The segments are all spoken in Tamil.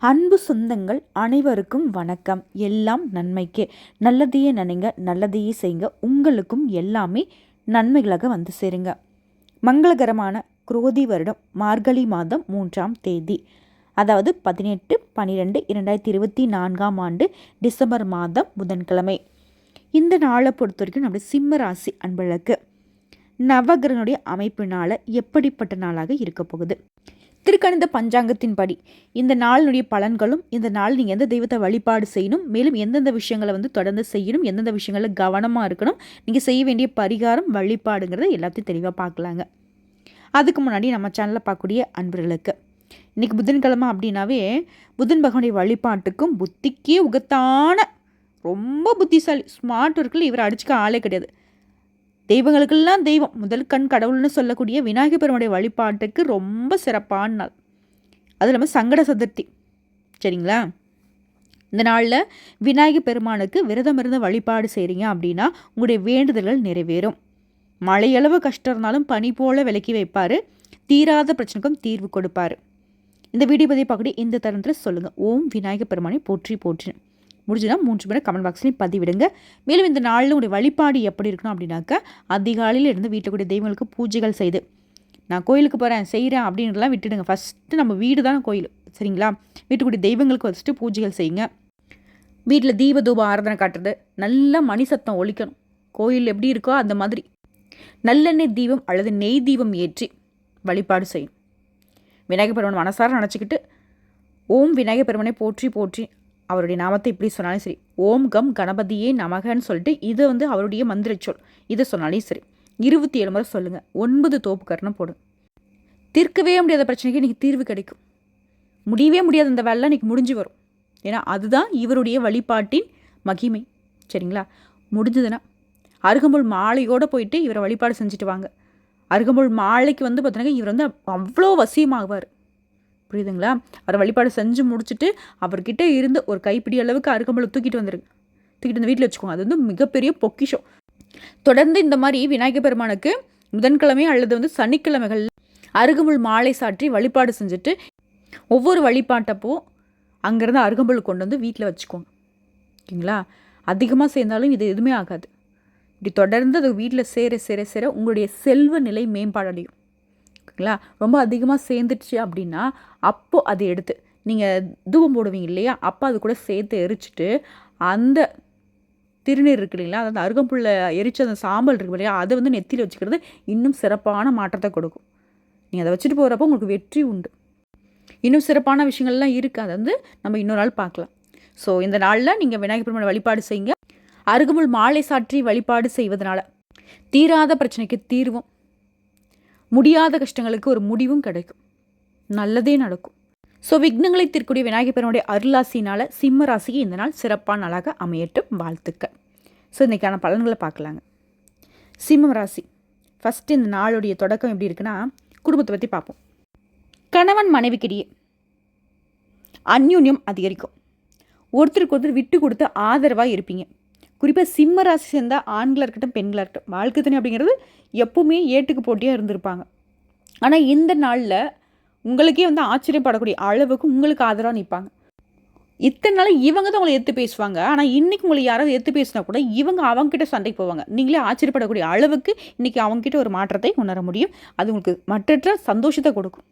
அன்பு சொந்தங்கள் அனைவருக்கும் வணக்கம். எல்லாம் நன்மைக்கே. நல்லதையே நினைங்க நல்லதையே செய்யுங்க. உங்களுக்கும் எல்லாமே நன்மைகளாக வந்து சேருங்க. மங்களகரமான குரோதி வருடம் மார்கழி மாதம் மூன்றாம் தேதி. அதாவது பதினெட்டு பன்னிரெண்டு இரண்டாயிரத்தி இருபத்தி நான்காம் ஆண்டு டிசம்பர் மாதம் புதன்கிழமை. இந்த நாளை பொறுத்த வரைக்கும் நம்முடைய சிம்ம ராசி அன்பழகு நவகிரனுடைய அமைப்பினால் எப்படிப்பட்ட நாளாக இருக்க போகுது? திருக்கணித பஞ்சாங்கத்தின்படி. இந்த நாளினுடைய பலன்களும் இந்த நாள் நீங்கள் எந்த தெய்வத்தை வழிபாடு செய்யணும் மேலும் எந்தெந்த விஷயங்களை வந்து தொடர்ந்து செய்யணும் எந்தெந்த விஷயங்களில் கவனமாக இருக்கணும் நீங்கள் செய்ய வேண்டிய பரிகாரம் வழிபாடுங்கிறத எல்லாத்தையும் தெளிவாக பார்க்கலாங்க. அதுக்கு முன்னாடி நம்ம சேனலில் பார்க்கக்கூடிய அன்பர்களுக்கு. இன்றைக்கி புதன்கிழமை அப்படின்னாவே புதன் பகவானுடைய வழிபாட்டுக்கும் புத்திக்கே உகத்தான ரொம்ப புத்திசாலி ஸ்மார்ட் ஒர்க்கில் இவர் அடிச்சுக்க ஆளே கிடையாது. தெய்வங்களுக்கெல்லாம் தெய்வம். முதல் கண் கடவுள்னு சொல்லக்கூடிய விநாயகர் பெருமானுடைய வழிபாட்டுக்கு ரொம்ப சிறப்பான நாள். அது இல்லாமல் சங்கட சதுர்த்தி. சரிங்களா? இந்த நாளில் விநாயகர் பெருமானுக்கு விரதம் இருந்து வழிபாடு செய்கிறீங்க அப்படின்னா உங்களுடைய வேண்டுதல்கள் நிறைவேறும். மழையளவு கஷ்டம் இருந்தாலும் பனி போல விலக்கி வைப்பார். தீராத பிரச்சனைக்கும் தீர்வு கொடுப்பார். இந்த வீடியோ பதிவு பார்க்கக்கூடிய இந்த தருணத்தில் சொல்லுங்கள் ஓம் விநாயகர் பெருமானை போற்றி போற்றி. முடிஞ்சுன்னா மூன்று பேரை கமெண்ட் பாக்ஸ்லையும் பதிவிடுங்க. மேலும் இந்த நாளில் உடைய வழிபாடு எப்படி இருக்கணும் அப்படின்னாக்கா அதிகாலையில் இருந்து வீட்டில் கூடிய தெய்வங்களுக்கு பூஜைகள் செய்து நான் கோயிலுக்கு போகிறேன் செய்கிறேன் அப்படின்றலாம் விட்டுடுங்க. ஃபஸ்ட்டு நம்ம வீடு தான் கோயில் சரிங்களா? வீட்டுக்குடி தெய்வங்களுக்கு ஃபஸ்ட்டு பூஜைகள் செய்யுங்க. வீட்டில் தீப தூப ஆராதனை காட்டுறது நல்ல மணி சத்தம் ஒழிக்கணும் கோயில் எப்படி இருக்கோ அந்த மாதிரி. நல்லெண்ணெய் தீபம் அல்லது நெய் தீபம் ஏற்றி வழிபாடு செய்யும் விநாயகர் பெருமன் மனசார நினச்சிக்கிட்டு ஓம் விநாயகர் பெருமனை போற்றி போற்றி அவருடைய நாமத்தை இப்படி சொன்னாலும் சரி ஓம் கம் கணபதியே நமகன்னு சொல்லிட்டு இது வந்து அவருடைய மந்திர சொல் இதை சொன்னாலும் சரி இருபத்தி ஏழு முறை சொல்லுங்கள் ஒன்பது தோப்பு கரணம் போடும் தீர்க்கவே முடியாத பிரச்சனைக்கு இன்றைக்கி தீர்வு கிடைக்கும். முடியவே முடியாத அந்த வேலை இன்றைக்கி முடிஞ்சு வரும். ஏன்னா அதுதான் இவருடைய வழிபாட்டின் மகிமை. சரிங்களா? முடிஞ்சதுன்னா அருகம்புல் மாலையோடு போயிட்டு இவரை வழிபாடு செஞ்சுட்டு வாங்க. அருகம்புல் மாலைக்கு வந்து பார்த்தீங்கன்னா இவர் வந்து அவ்வளோ வசியமாகுவார். புரியுதுங்களா? அவர் வழிபாடு செஞ்சு முடிச்சுட்டு அவர்கிட்ட இருந்து ஒரு கைப்பிடி அளவுக்கு அருகம்பளை தூக்கிட்டு வந்துருங்க தூக்கிட்டு வந்து வீட்டில் வச்சுக்கோங்க. அது வந்து மிகப்பெரிய பொக்கிஷம். தொடர்ந்து இந்த மாதிரி விநாயகர் பெருமானுக்கு புதன்கிழமை அல்லது வந்து சனிக்கிழமைகள் அருகம்புல் மாலை சாற்றி வழிபாடு செஞ்சுட்டு ஒவ்வொரு வழிபாட்டப்போ அங்கேருந்து அருகம்புல் கொண்டு வந்து வீட்டில் வச்சுக்கோங்க. ஓகேங்களா? அதிகமாக சேர்ந்தாலும் இது எதுவுமே ஆகாது. இப்படி தொடர்ந்து அது வீட்டில் சேர சேர சேர உங்களுடைய செல்வ நிலை மேம்பாடடையும். இருக்குங்களா? ரொம்ப அதிகமாக சேர்ந்துடுச்சு அப்படின்னா அப்போது அதை எடுத்து நீங்கள் தூபம் போடுவீங்க இல்லையா? அப்போ அது கூட சேர்த்து எரிச்சிட்டு அந்த திருநீர் இருக்கு இல்லைங்களா? அந்த அருகம்புள்ள எரிச்ச அந்த சாம்பல் இருக்கு இல்லையா? அதை வந்து நெத்தியில் வச்சுக்கிறது இன்னும் சிறப்பான மாற்றத்தை கொடுக்கும். நீங்கள் அதை வச்சுட்டு போகிறப்போ உங்களுக்கு வெற்றி உண்டு. இன்னும் சிறப்பான விஷயங்கள்லாம் இருக்குது அதை வந்து நம்ம இன்னொரு நாள் பார்க்கலாம். ஸோ இந்த நாளில் நீங்கள் விநாயகர் பெருமாள் வழிபாடு செய்யுங்க. அருகமுள் மாலை சாற்றி வழிபாடு செய்வதனால தீராத பிரச்சனைக்கு தீர்வும். முடியாத கஷ்டங்களுக்கு ஒரு முடிவும் கிடைக்கும். நல்லதே நடக்கும். ஸோ விக்னங்களை தீர்க்கூடிய விநாயகர் பெருமானுடைய அருளாசினால் சிம்ம ராசிக்கு இந்த நாள் சிறப்பான நாளாக அமையட்டும். வாழ்த்துக்கள். ஸோ இன்றைக்கான பலன்களை பார்க்கலாங்க. சிம்மம் ராசி. ஃபஸ்ட்டு இந்த நாளுடைய தொடக்கம் எப்படி இருக்குன்னா குடும்பத்தை பற்றி பார்ப்போம். கணவன் மனைவிக்கிடையே அந்யூன்யம் அதிகரிக்கும். ஒருத்தருக்கு ஒருத்தர் விட்டு கொடுத்து ஆதரவாக இருப்பீங்க. குறிப்பாக சிம்ம ராசி சேர்ந்த ஆண்களாக இருக்கட்டும் பெண்களாக இருக்கட்டும் வாழ்க்கை தனி அப்படிங்கிறது எப்பவுமே ஏட்டுக்கு போட்டியாக இருந்திருப்பாங்க. ஆனால் இந்த நாளில் உங்களுக்கே வந்து ஆச்சரியப்படக்கூடிய அளவுக்கு உங்களுக்கு ஆதரவாக நிற்பாங்க இத்தனை நாள் இவங்க தான் உங்களை எடுத்து பேசுவாங்க. ஆனால் இன்றைக்கி உங்களை யாராவது எடுத்து பேசினா கூட இவங்க அவங்கக்கிட்ட சண்டைக்கு போவாங்க. நீங்களே ஆச்சரியப்படக்கூடிய அளவுக்கு இன்றைக்கி அவங்ககிட்ட ஒரு மாற்றத்தை உணர முடியும். அது உங்களுக்கு மற்றற்ற சந்தோஷத்தை கொடுக்கும்.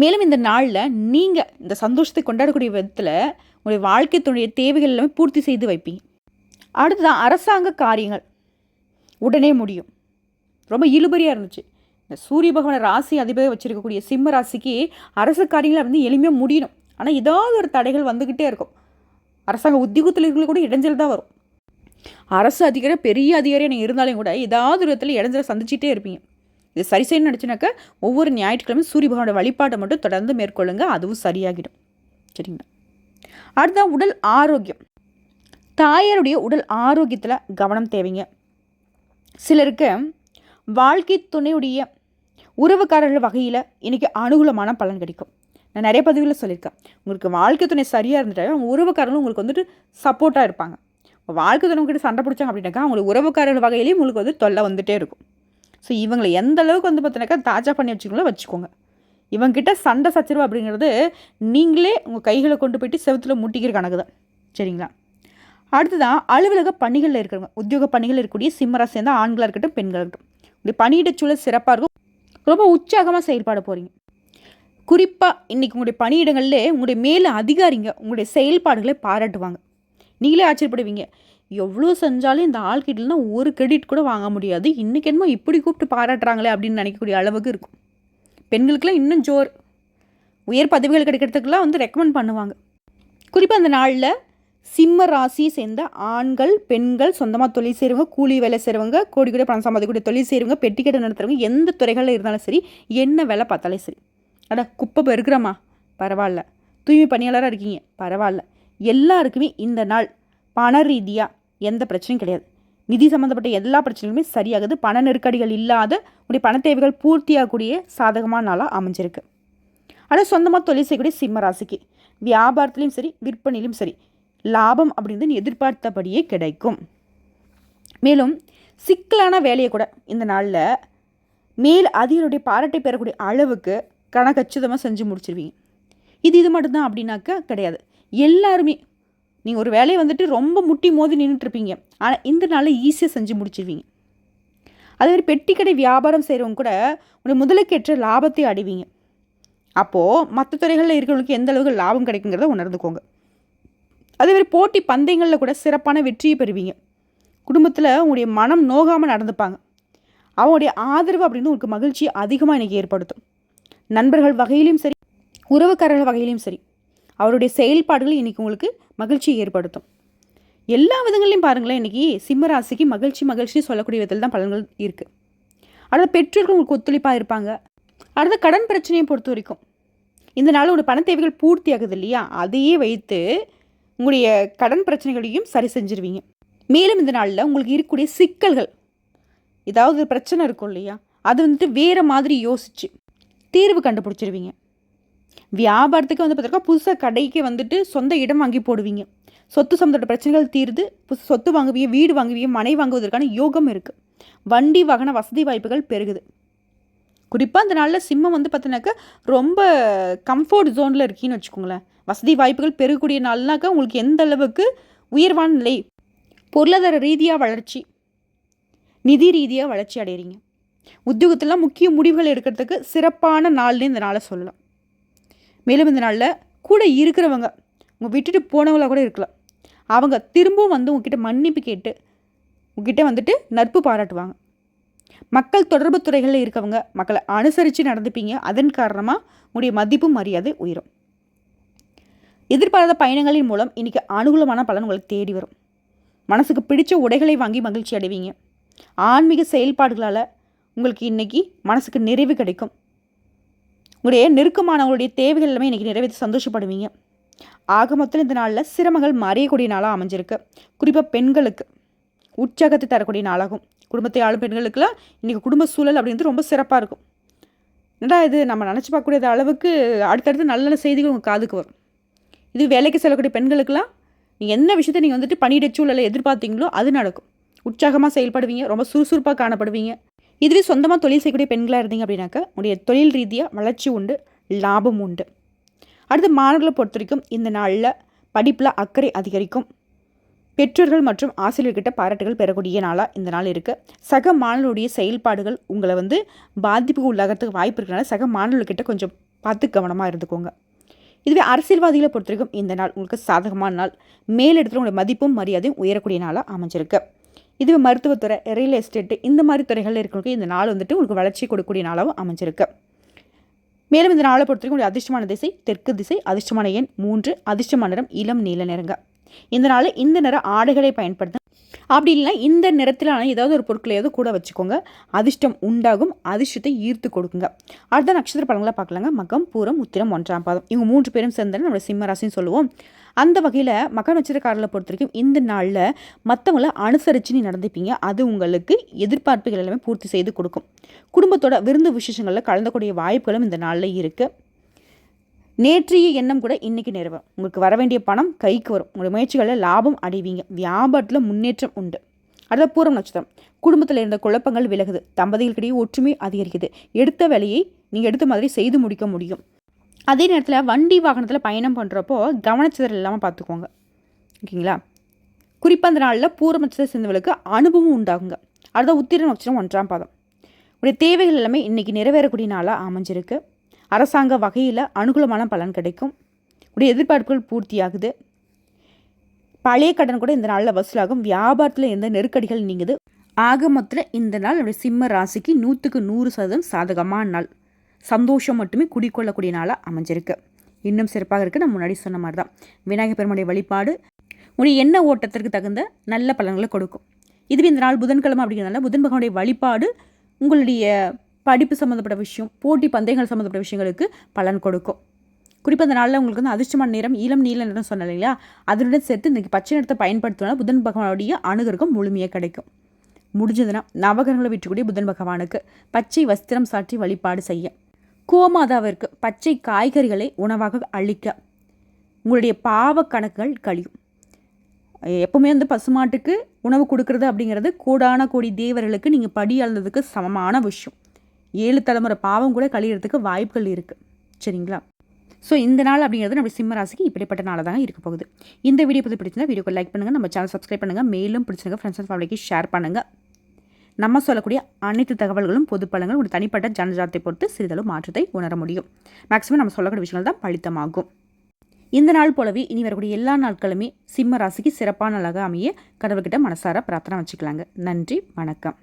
மேலும் இந்த நாளில் நீங்கள் இந்த சந்தோஷத்தை கொண்டாடக்கூடிய விதத்தில் உங்களுடைய வாழ்க்கை துணைய தேவைகள் எல்லாமே பூர்த்தி செய்து வைப்பீங்க. அடுத்ததான் அரசாங்க காரியங்கள். உடனே முடியும். ரொம்ப இழுபறியாக இருந்துச்சு. இந்த சூரிய பகவான ராசி அதிபதி வச்சுருக்கக்கூடிய சிம்ம ராசிக்கு அரசு காரியங்களை வந்து எளிமையாக முடியணும். ஆனால் ஏதாவது ஒரு தடைகள் வந்துக்கிட்டே இருக்கும். அரசாங்க உத்தியோகத்தில் கூட இடைஞ்சல் தான் வரும். அரசு அதிகாரி பெரிய அதிகாரியாக நீங்கள் இருந்தாலும் கூட ஏதாவது ஒரு இடத்துல இடைஞ்சலை சந்திச்சிட்டே இருப்பீங்க. இது சரி செய்யணும் நினச்சினாக்கா ஒவ்வொரு ஞாயிற்றுக்கிழமை சூரிய பகவானோட வழிபாட்டை மட்டும் தொடர்ந்து மேற்கொள்ளுங்க. அதுவும் சரியாகிடும். சரிங்களா? அடுத்த உடல் ஆரோக்கியம். தாயாருடைய உடல் ஆரோக்கியத்தில் கவனம் தேவைங்க. சிலருக்கு வாழ்க்கை துணையுடைய உறவுக்காரர்கள் வகையில் இன்றைக்கி அனுகூலமான பலன் கிடைக்கும். நான் நிறைய பதிவில் சொல்லியிருக்கேன். உங்களுக்கு வாழ்க்கை துணை சரியாக இருந்துட்டாங்க அவங்க உறவுக்காரர்களும் உங்களுக்கு வந்துட்டு சப்போர்ட்டாக இருப்பாங்க. வாழ்க்கை துணை கிட்ட சண்டை பிடிச்சாங்க அப்படின்னாக்கா அவங்களுக்கு உறவுக்காரர்கள் வகையிலையும் உங்களுக்கு வந்து தொல்லை வந்துகிட்டே இருக்கும். ஸோ இவங்களை எந்த அளவுக்கு வந்து பார்த்தினாக்கா தாஜா பண்ணி வச்சுக்கோங்களோ வச்சுக்கோங்க. இவங்கிட்ட சண்டை சச்சரவு அப்படிங்கிறது நீங்களே உங்கள் கைகளை கொண்டு போயிட்டு செவத்தில் முட்டிக்கிற கணக்கு தான் சரிங்களா? அடுத்ததான் அலுவலக பணிகளில் இருக்கிறவங்க. உத்தியோக பணிகள் இருக்கக்கூடிய சிம்மராசி சேர்ந்த ஆண்களாக இருக்கட்டும் பெண்களாக இருக்கட்டும். இப்படி பணியிட சூழல் சிறப்பாக இருக்கும். ரொம்ப உற்சாகமாக செயல்பாட போகிறீங்க குறிப்பாக இன்றைக்கி உங்களுடைய பணியிடங்களில் உங்களுடைய மேல் அதிகாரிங்க உங்களுடைய செயல்பாடுகளை பாராட்டுவாங்க. நீங்களே ஆச்சரியப்படுவீங்க. எவ்வளோ செஞ்சாலும் இந்த ஆள்கிட்டலாம் ஒரு கிரெடிட் கூட வாங்க முடியாது. இன்றைக்கி என்னமோ இப்படி கூப்பிட்டு பாராட்டுறாங்களே அப்படின்னு நினைக்கக்கூடிய அளவுக்கு இருக்கும். பெண்களுக்கெல்லாம் இன்னும் ஜோர். உயர் பதவிகள் கிடைக்கிறதுக்கெல்லாம் வந்து ரெக்கமெண்ட் பண்ணுவாங்க. குறிப்பாக அந்த நாளில் சிம்ம ராசி சேர்ந்த ஆண்கள் பெண்கள் சொந்தமாக தொழில் செய்கிறவங்க கூலி வேலை செய்கிறவங்க கோடி கூட பணம் சம்பாதிக்கூடிய தொழில் செய்கிறவங்க பெட்டிக்கடை நடத்துகிறவங்க எந்த துறைகளில் இருந்தாலும் சரி என்ன வேலை பார்த்தாலும் சரி. அட குப்பை பெருக்கிறோமா பரவாயில்ல. தூய்மை பணியாளராக இருக்கீங்க. பரவாயில்ல. எல்லாருக்குமே இந்த நாள் பண ரீதியாக எந்த பிரச்சனையும் கிடையாது. நிதி சம்மந்தப்பட்ட எல்லா பிரச்சனைகளுமே சரியாகுது. பண நெருக்கடிகள் இல்லாத உடைய பண தேவைகள் பூர்த்தியாகக்கூடிய சாதகமான நாளாக அமைஞ்சிருக்கு. ஆனால் சொந்தமாக தொழில் செய்யக்கூடிய சிம்ம ராசிக்கு வியாபாரத்துலேயும் சரி விற்பனையிலும் சரி லாபம் அப்படின்றது எதிர்பார்த்தபடியே கிடைக்கும். மேலும் சிக்கலான வேலையை கூட இந்த நாளில் மேல் அதிகளுடைய பாராட்டை பெறக்கூடிய அளவுக்கு கணக்கச்சிதமாக செஞ்சு முடிச்சிருவீங்க. இது இது மட்டும்தான் அப்படின்னாக்கா கிடையாது. எல்லாருமே நீங்கள் ஒரு வேலையை வந்துட்டு ரொம்ப முட்டி மோதி நின்றுட்டுருப்பீங்க ஆனால் இந்த நாளில் ஈஸியாக செஞ்சு முடிச்சிருவீங்க. அதே மாதிரி பெட்டி கடை வியாபாரம் செய்கிறவங்க கூட ஒரு முதலுக்கேற்ற லாபத்தை அடைவீங்க. அப்போது மற்ற துறைகளில் இருக்கிறவங்களுக்கு எந்த அளவுக்கு லாபம் கிடைக்குங்கிறத உணர்ந்துக்கோங்க. அதே மாதிரி போட்டி பந்தயங்களில் கூட சிறப்பான வெற்றியை பெறுவீங்க. குடும்பத்தில் உங்களுடைய மனம் நோகாமல் நடந்துப்பாங்க. அவங்களுடைய ஆதரவு அப்படின்னு உங்களுக்கு மகிழ்ச்சி அதிகமாக இன்றைக்கி ஏற்படுத்தும். நண்பர்கள் வகையிலையும் சரி உறவுக்காரர்கள் வகையிலையும் சரி அவருடைய செயல்பாடுகள் இன்றைக்கி உங்களுக்கு மகிழ்ச்சியை ஏற்படுத்தும். எல்லா விதங்களையும் பாருங்களேன் இன்றைக்கி சிம்மராசிக்கு மகிழ்ச்சி மகிழ்ச்சி சொல்லக்கூடிய விதத்தில் தான் பலன்கள் இருக்குது அடுத்த பெற்றோர்கள் உங்களுக்கு ஒத்துழைப்பாக இருப்பாங்க. அடுத்த கடன் பிரச்சனையை பொறுத்த வரைக்கும் இந்த நாள் ஒரு பண தேவைகள் பூர்த்தி ஆகுது இல்லையா? அதையே வைத்து உங்களுடைய கடன் பிரச்சனைகளையும் சரி செஞ்சிருவீங்க. மேலும் இந்த நாளில் உங்களுக்கு இருக்கக்கூடிய சிக்கல்கள் ஏதாவது பிரச்சனை இருக்கும் இல்லையா? அது வந்துட்டு வேறு மாதிரி யோசிச்சு தீர்வு கண்டுபிடிச்சிருவீங்க. வியாபாரத்துக்கு வந்து பார்த்தீங்கன்னா புதுசாக கடைக்கு வந்துட்டு சொந்த இடம் வாங்கி போடுவீங்க. சொத்து சம்மந்தப்பட்ட பிரச்சனைகள் தீர்ந்து புதுசு சொத்து வாங்குவீங்க வீடு வாங்குவீங்க மனை வாங்குவதற்கான யோகம் இருக்குது வண்டி வாகன வசதி வாய்ப்புகள் பெருகுது. குறிப்பாக அந்த நாளில் சிம்மம் வந்து பார்த்தீங்கன்னாக்கா ரொம்ப கம்ஃபர்ட் ஜோனில் இருக்கீன்னு வச்சுக்கோங்களேன். வசதி வாய்ப்புகள் பெருகக்கூடிய நாள்னாக்கா உங்களுக்கு எந்த அளவுக்கு உயர்வான நிலை பொருளாதார ரீதியாக வளர்ச்சி நிதி ரீதியாக வளர்ச்சி அடைகிறீங்க உத்தியோகத்தில் முக்கிய முடிவுகள் எடுக்கிறதுக்கு சிறப்பான நாள்னு இந்த நாளை சொல்லலாம். மேலும் இந்த நாளில் கூட இருக்கிறவங்க உங்கள் விட்டுட்டு போனவங்களாக கூட இருக்கலாம். அவங்க திரும்பவும் வந்து உங்ககிட்ட மன்னிப்பு கேட்டு உங்ககிட்ட வந்துட்டு நட்பு பாராட்டுவாங்க. மக்கள் தொடர்பு துறைகளில் இருக்கவங்க மக்களை அனுசரித்து நடந்துப்பீங்க. அதன் காரணமாக உங்களுடைய மதிப்பும் மரியாதை உயரும். எதிர்பாராத பயணங்களின் மூலம் இன்றைக்கி அனுகூலமான பலன் உங்களுக்கு தேடி வரும். மனசுக்கு பிடிச்ச உடைகளை வாங்கி மகிழ்ச்சி அடைவீங்க. ஆன்மீக செயல்பாடுகளால் உங்களுக்கு இன்றைக்கி மனசுக்கு நிறைவு கிடைக்கும். உங்களுடைய நெருக்கமானவங்களுடைய தேவைகள் எல்லாமே இன்றைக்கி நிறைவேற்றி சந்தோஷப்படுவீங்க. ஆக மொத்தம் இந்த நாளில் சிரமங்கள் மறையக்கூடிய நாளாக அமைஞ்சிருக்கு. குறிப்பாக பெண்களுக்கு உற்சாகத்தை தரக்கூடிய நாளாகும். குடும்பத்தை ஆளும் பெண்களுக்கெல்லாம் இன்றைக்கி குடும்ப சூழல் அப்படின்றது ரொம்ப சிறப்பாக இருக்கும். என்னடா இது? நம்ம நினச்சி பார்க்கக்கூடிய அளவுக்கு அடுத்தடுத்து நல்ல நல்ல செய்திகள் உங்கள் காதுக்கு வரும். இது வேலைக்கு செல்லக்கூடிய பெண்களுக்கெல்லாம் நீங்கள் என்ன விஷயத்தை நீங்கள் வந்துட்டு பணியிட சூழலை எதிர்பார்த்தீங்களோ அது நடக்கும். உற்சாகமாக செயல்படுவீங்க ரொம்ப சுறுசுறுப்பாக காணப்படுவீங்க. இதுவே சொந்தமாக தொழில் செய்யக்கூடிய பெண்களாக இருந்தீங்க அப்படின்னாக்கா உங்களுடைய தொழில் ரீதியாக வளர்ச்சி உண்டு லாபம் உண்டு. அடுத்து மாணவர்களை பொறுத்த வரைக்கும் இந்த நாளில் படிப்பில் அக்கறை அதிகரிக்கும். பெற்றோர்கள் மற்றும் ஆசிரியர்கிட்ட பாராட்டுகள் பெறக்கூடிய நாளாக இந்த நாள் இருக்குது சக மாணவர்களுடைய செயல்பாடுகள் உங்களை வந்து பாதிப்புக்கு உள்ளாகிறதுக்கு வாய்ப்பு இருக்கிறனால சக மாணவர்கள்கிட்ட கொஞ்சம் பார்த்து கவனமாக இருந்துக்கோங்க. இதுவே அரசியல்வாதிகளை பொறுத்த வரைக்கும் இந்த நாள் உங்களுக்கு சாதகமான நாள். மேலிடத்தில் மதிப்பும் மரியாதையும் உயரக்கூடிய நாளாக அமைஞ்சிருக்கு. இதுவே மருத்துவத்துறை ரியல் எஸ்டேட்டு இந்த மாதிரி துறைகளில் இருக்கிறவங்க இந்த நாள் வந்துட்டு உங்களுக்கு வளர்ச்சி கொடுக்கக்கூடிய நாளாகவும் அமைஞ்சிருக்கு. மேலும் இந்த நாளை பொறுத்த வரைக்கும் அதிர்ஷ்டமான திசை தெற்கு திசை அதிர்ஷ்டமான எண் மூன்று அதிர்ஷ்டமான நிறம் இளம் நீல நிறங்க இந்த நாளில் இந்த நிற ஆடைகளை பயன்படுத்த அப்படி இல்லை இந்த நிறத்திலான ஏதாவது ஒரு பொருட்களையாவது கூட வச்சுக்கோங்க. அதிர்ஷ்டம் உண்டாகும். அதிர்ஷ்டத்தை ஈர்த்து கொடுக்குங்க. அடுத்த நட்சத்திர பழங்களை பார்க்கலாங்க. மகம் பூரம் உத்திரம் ஒன்றாம் பாதம். இவங்க மூன்று பேரும் சேர்ந்து நம்ம சிம்மராசின்னு சொல்லுவோம். அந்த வகையில் மகன் நட்சத்திரக்காரர்களை பொறுத்த வரைக்கும் இந்த நாளில் மற்றவங்கள அனுசரித்து நீ நடந்துப்பீங்க. அது உங்களுக்கு எதிர்பார்ப்புகள் எல்லாமே பூர்த்தி செய்து கொடுக்கும். குடும்பத்தோட விருந்து விசேஷங்களில் கலந்தக்கூடிய வாய்ப்புகளும் இந்த நாளில் இருக்குது நேற்றைய எண்ணம் கூட இன்றைக்கி நிறைவேறும் உங்களுக்கு வர வேண்டிய பணம் கைக்கு வரும். உங்களுடைய முயற்சிகளில் லாபம் அடைவீங்க. வியாபாரத்தில் முன்னேற்றம் உண்டு. அடுத்த பூரம் நட்சத்திரம். குடும்பத்தில் இருந்த குழப்பங்கள் விலகுது. தம்பதிகளுக்கிடையே ஒற்றுமை அதிகரிக்குது. எடுத்த வேலையை நீங்கள் எடுத்த மாதிரி செய்து முடிக்க முடியும். அதே நேரத்தில் வண்டி வாகனத்தில் பயணம் பண்ணுறப்போ கவனச்சிதறல் இல்லாமல் பார்த்துக்கோங்க ஓகேங்களா? குறிப்பாக அந்த நாளில் பூரம் நட்சத்திரம் சேர்ந்தவர்களுக்கு அனுபவம் உண்டாகுங்க. அடுத்த உத்திர நட்சத்திரம் ஒன்றாம் பாதம். உடைய தேவைகள் எல்லாமே இன்றைக்கி நிறைவேறக்கூடிய நாளாக அமைஞ்சிருக்கு. அரசாங்க வகையில் அனுகூலமான பலன் கிடைக்கும். உடைய எதிர்பார்ப்புகள் பூர்த்தியாகுது. பழைய கடன் கூட இந்த நாளில் வசூலாகும் வியாபாரத்தில் எந்த நெருக்கடிகள் நீங்குது. ஆக மொத்தத்தில் இந்த நாள் நம்முடைய சிம்ம ராசிக்கு நூற்றுக்கு நூறு சதவீதம் சாதகமான நாள். சந்தோஷம் மட்டுமே குடிக்கொள்ளக்கூடிய நாளாக அமைஞ்சிருக்கு. இன்னும் சிறப்பாக இருக்குது நான் முன்னாடி சொன்ன மாதிரி தான் விநாயகர் பெருமனுடைய வழிபாடு உடைய எண்ண ஓட்டத்திற்கு தகுந்த நல்ல பலன்களை கொடுக்கும். இதுவே இந்த நாள் புதன்கிழமை அப்படிங்கிறதுனால புதன் பகவானுடைய வழிபாடு உங்களுடைய படிப்பு சம்மந்தப்பட்ட விஷயம் போட்டி பந்தயங்கள் சம்மந்தப்பட்ட விஷயங்களுக்கு பலன் கொடுக்கும். குறிப்பாக அந்த நாளில் உங்களுக்கு வந்து அதிர்ஷ்டமான நிறம் இளம் நீல நிறம் சொன்னேன் இல்லையா அதனுடன் சேர்த்து இன்றைக்கி பச்சை நிறத்தை பயன்படுத்தினா புதன் பகவானுடைய அணுகருக்கும் முழுமையாக கிடைக்கும். முடிஞ்சதுன்னா நவகரங்களை விற்றுக்கூடிய புதன் பகவானுக்கு பச்சை வஸ்திரம் சாற்றி வழிபாடு செய்ய. கோமாதாவிற்கு பச்சை காய்கறிகளை உணவாக அளிக்க. உங்களுடைய பாவ கணக்குகள் கழியும். எப்பவுமே வந்து பசுமாட்டுக்கு உணவு கொடுக்கறது அப்படிங்கிறது கூடான கோடி தேவர்களுக்கு நீங்கள் படி அளந்ததுக்கு சமமான விஷயம். ஏழு தலைமுறை பாவம் கூட கழியறதுக்கு வாய்ப்புகள் இருக்குது சரிங்களா? ஸோ இந்த நாள் அப்படிங்கிறது நம்ம சிம்ம ராசிக்கு இப்படிப்பட்ட நாளாக தான் இருக்க போகுது. இந்த வீடியோ பற்றி பிடிச்சிருந்தா வீடியோக்கு லைக் பண்ணுங்கள் நம்ம சேனல் சப்ஸ்கிரைப் பண்ணுங்கள் மேலும் பிடிச்சிருங்க ஃப்ரெண்ட்ஸ் அண்ட் ஃபேமிலிக்கு ஷேர் பண்ணுங்கள் நம்ம சொல்லக்கூடிய அனைத்து தகவல்களும் பொது பலங்கள் ஒரு தனிப்பட்ட ஜனஜாத்தை பொறுத்து சிறிதளவு மாற்றத்தை உணர முடியும். மேக்ஸிமம் நம்ம சொல்லக்கூடிய விஷயங்கள் தான் பழித்தமாகும் இந்த நாள் போலவே இனி வரக்கூடிய எல்லா நாட்களுமே சிம்ம ராசிக்கு சிறப்பான நாளாக அமைய கடவுள்கிட்ட மனசார பிரார்த்தனை வச்சுக்கலாங்க. நன்றி வணக்கம்.